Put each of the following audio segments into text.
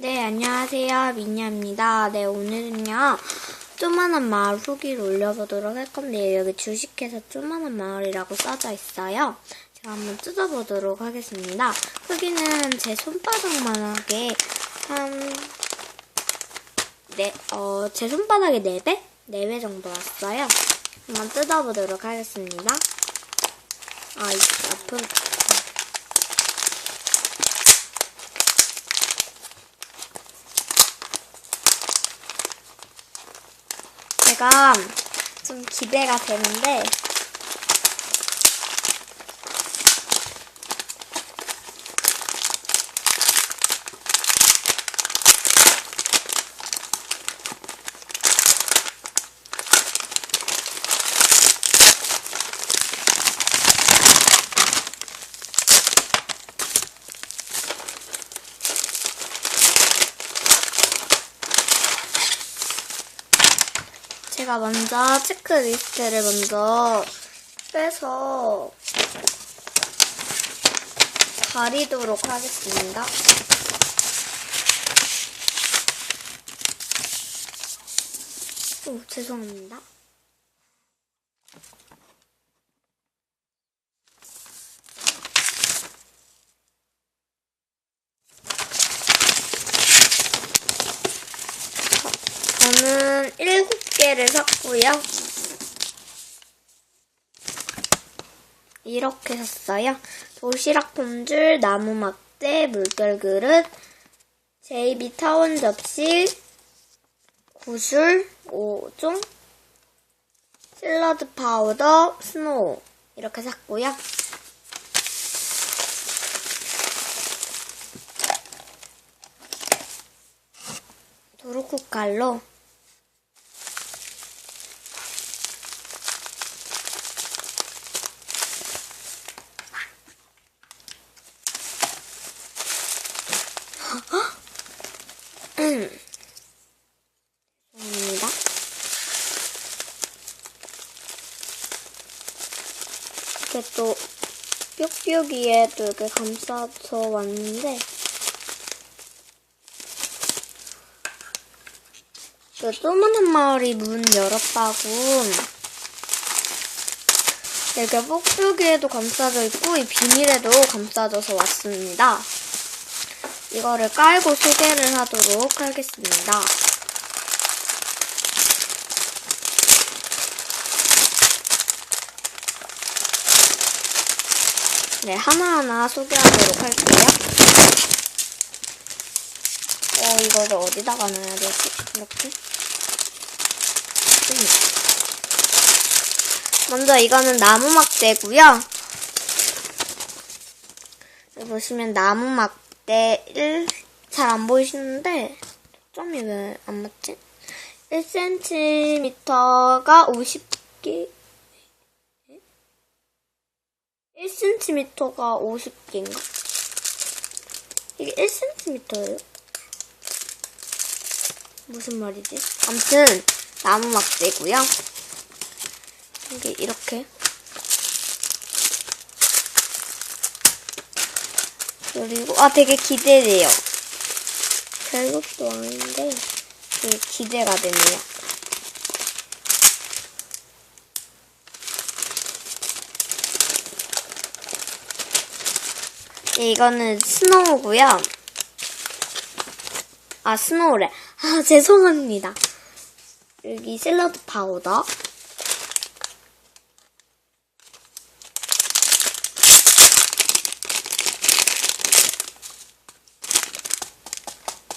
네, 안녕하세요. 미니입니다. 네, 오늘은요, 쪼만한 마을 후기를 올려보도록 할 건데요. 여기 주식회사 쪼만한 마을이라고 써져 있어요. 제가 한번 뜯어보도록 하겠습니다. 후기는 제 손바닥만하게 한, 네, 어, 제 손바닥의 4배? 4배 정도 왔어요. 한번 뜯어보도록 하겠습니다. 아, 이 앞으로. 제가 좀 기대가 되는데 제가 먼저 체크리스트를 먼저 빼서 가리도록 하겠습니다. 오, 죄송합니다. 저는 7 개를 샀고요. 이렇게 샀어요. 도시락 품줄, 나무 막대, 물결 그릇, 제이비 타원 접시, 구슬 5종, 샐러드 파우더, 스노우 이렇게 샀고요. 도로쿠 칼로 죄송합니다. 이렇게 또 뾱뾱이에 또 이렇게 감싸서 왔는데 그 조그만한 마을이 문 열었다고 이렇게 뾱뾱이에도 감싸져 있고 이 비닐에도 감싸져서 왔습니다. 이거를 깔고 소개를 하도록 하겠습니다. 네, 하나하나 소개하도록 할게요. 어, 이거를 어디다가 넣어야 되지? 이렇게. 음. 먼저 이거는 나무 막대고요. 보시면 나무 막 대 1, 잘 안 보이시는데, 점이 왜 안 맞지? 1cm가 50개, 1cm가 50개인가? 이게 1cm예요? 무슨 말이지? 아무튼 나무 막대고요. 이게 이렇게 그리고 아 되게 기대돼요. 별것도 아닌데 되게 기대가 되네요. 네, 이거는 스노우고요. 아, 스노우래. 아, 죄송합니다. 여기 샐러드 파우더.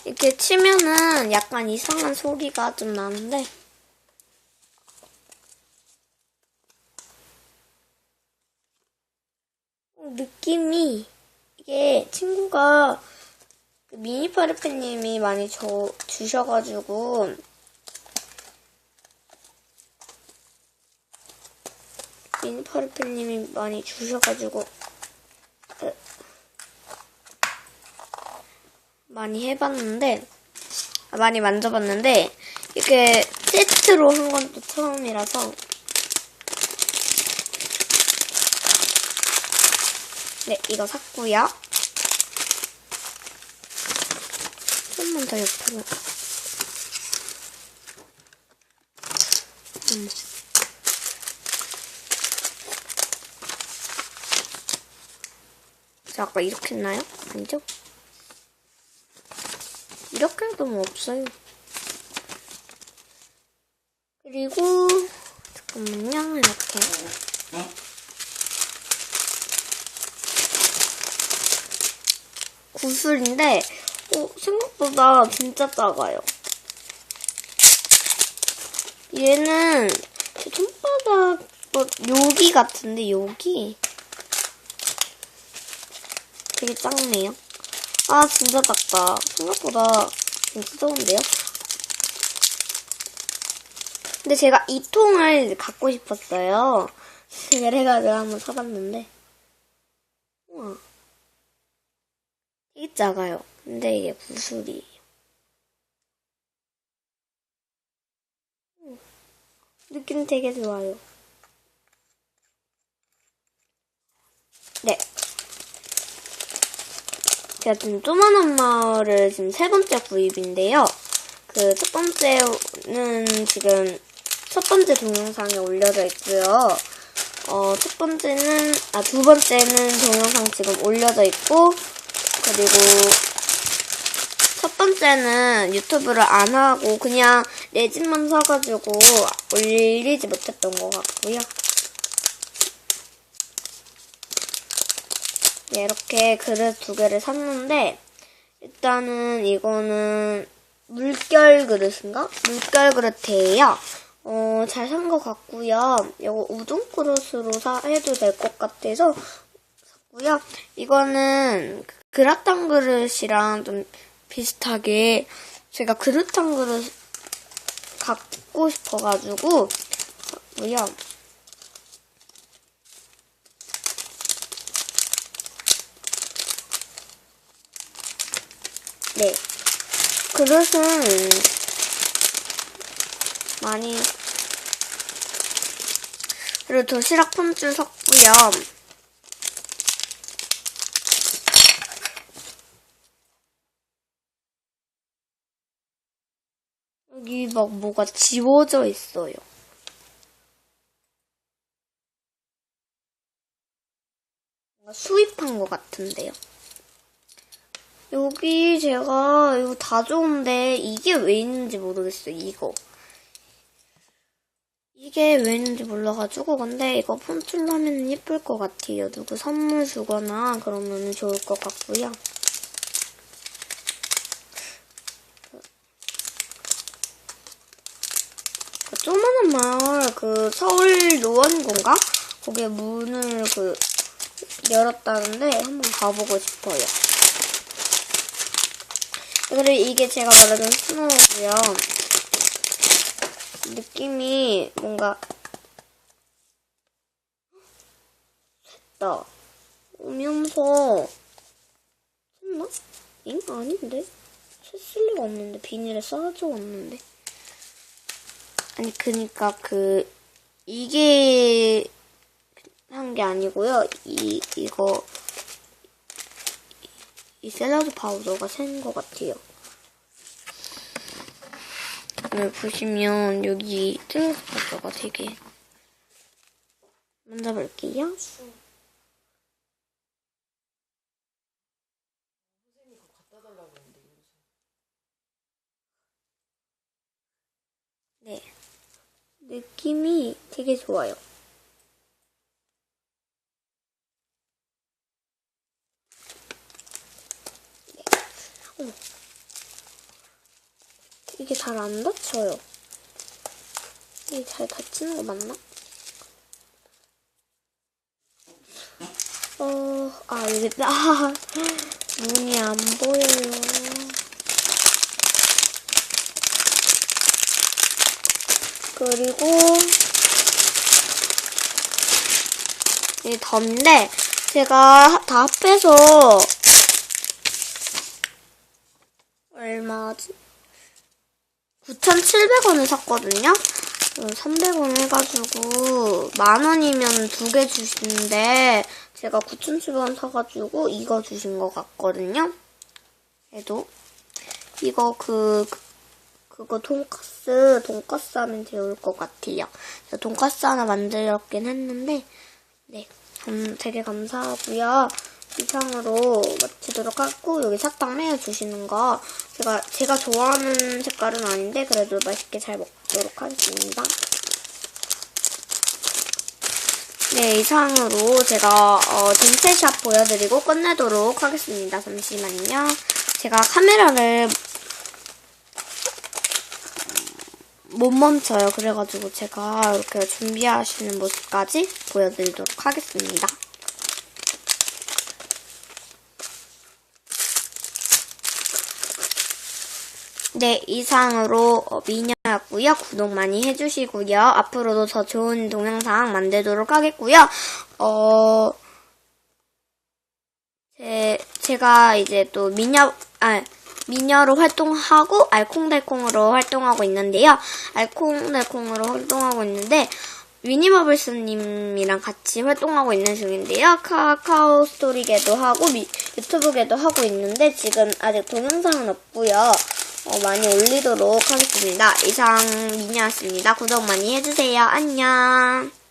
이렇게 치면은 약간 이상한 소리가 좀 나는데. 느낌이 이게 친구가 그 미니파르페님이 많이 줘, 주셔가지고 미니파르페님이 많이 주셔가지고 많이 해봤는데 아, 많이 만져봤는데 이게 세트로 한 건 또 처음이라서 네, 이거 샀고요. 조금만 더 옆으로. 음. 자, 아까 이렇게 했나요? 아니죠? 이렇게 해도 뭐 없어요. 그리고, 잠깐만요, 이렇게. 구슬인데, 어, 생각보다 진짜 작아요. 얘는 제 손바닥, 뭐, 여기 같은데, 여기? 되게 작네요. 아, 진짜 작다. 생각보다 진짜 좋은데요? 근데 제가 이 통을 갖고 싶었어요. 그래가지고 한번 사봤는데. 우와. 되게 작아요. 근데 이게 구슬이에요. 음. 느낌 되게 좋아요. 네. 제가 지금 조만한 마을을 지금 세 번째 구입인데요. 그 첫 번째는 지금 첫 번째 동영상에 올려져 있고요. 어, 첫 번째는, 아, 두 번째는 동영상 지금 올려져 있고, 그리고 첫 번째는 유튜브를 안 하고 그냥 레진만 사가지고 올리지 못했던 것 같고요. 네, 이렇게 그릇 두 개를 샀는데, 일단은 이거는 물결 그릇인가? 물결 그릇이에요. 어, 잘 산 것 같고요. 이거 우동 그릇으로 사, 해도 될 것 같아서 샀고요. 이거는 그라탕 그릇이랑 좀 비슷하게 제가 그릇탕 그릇 갖고 싶어가지고 샀고요. 네. 그릇은 많이 그리고 도시락 폰줄 샀고요. 여기 막 뭐가 지워져 있어요. 수입한 것 같은데요. 여기 제가 이거 다 좋은데 이게 왜 있는지 모르겠어요. 이거. 이게 왜 있는지 몰라가지고 근데 이거 폰툴로 하면 예쁠 것 같아요. 누구 선물 주거나 그러면 좋을 것 같고요. 그 조만한 마을 그 서울 노원군가 거기에 문을 그 열었다는데 한번 가보고 싶어요. 그리고 이게 제가 말하던 스노우고요. 느낌이 뭔가 샜다. 오면서 샜나? 잉? 아닌데? 샜을 리가 없는데 비닐에 싸져 왔는데. 아니 그니까 그 이게 한 게 아니고요. 이 이거 이 샐러드 파우더가 센 것 같아요. 오늘 보시면 여기 샐러드 파우더가 되게 만져볼게요. 네. 느낌이 되게 좋아요. 네. 어. 이게 잘 안 닫혀요. 이게 잘 닫히는 거 맞나? 어, 아, 여기, 아, 눈이 안 보여요. 그리고 이 던데 제가 다 합해서 얼마지? 9,700원을 샀거든요. 300원 해가지고 만 원이면 두 개 주시는데 제가 9,700원 사가지고 이거 주신 것 같거든요. 그래도 이거 그, 그- 그거 돈까스, 돈까스 하면 좋을 것 같아요. 저 돈까스 하나 만들었긴 했는데, 네. 음, 되게 감사하고요. 이상으로 마치도록 하고, 여기 사탕 매어주시는 거, 제가, 제가 좋아하는 색깔은 아닌데, 그래도 맛있게 잘 먹도록 하겠습니다. 네, 이상으로 제가 어, 딩셋샷 보여드리고 끝내도록 하겠습니다. 잠시만요. 제가 카메라를 못 멈춰요. 그래가지고 제가 이렇게 준비하시는 모습까지 보여드리도록 하겠습니다. 네, 이상으로 어, 미녀였고요. 구독 많이 해주시고요. 앞으로도 더 좋은 동영상 만들도록 하겠고요. 어, 제, 제가 이제 또 미녀, 아, 미녀로 활동하고 알콩달콩으로 활동하고 있는데요. 알콩달콩으로 활동하고 있는데, 위니버블스님이랑 같이 활동하고 있는 중인데요. 카카오 스토리계도 하고 미- 유튜브계도 하고 있는데 지금 아직 동영상은 없고요. 어, 많이 올리도록 하겠습니다. 이상 미녀였습니다. 구독 많이 해주세요. 안녕.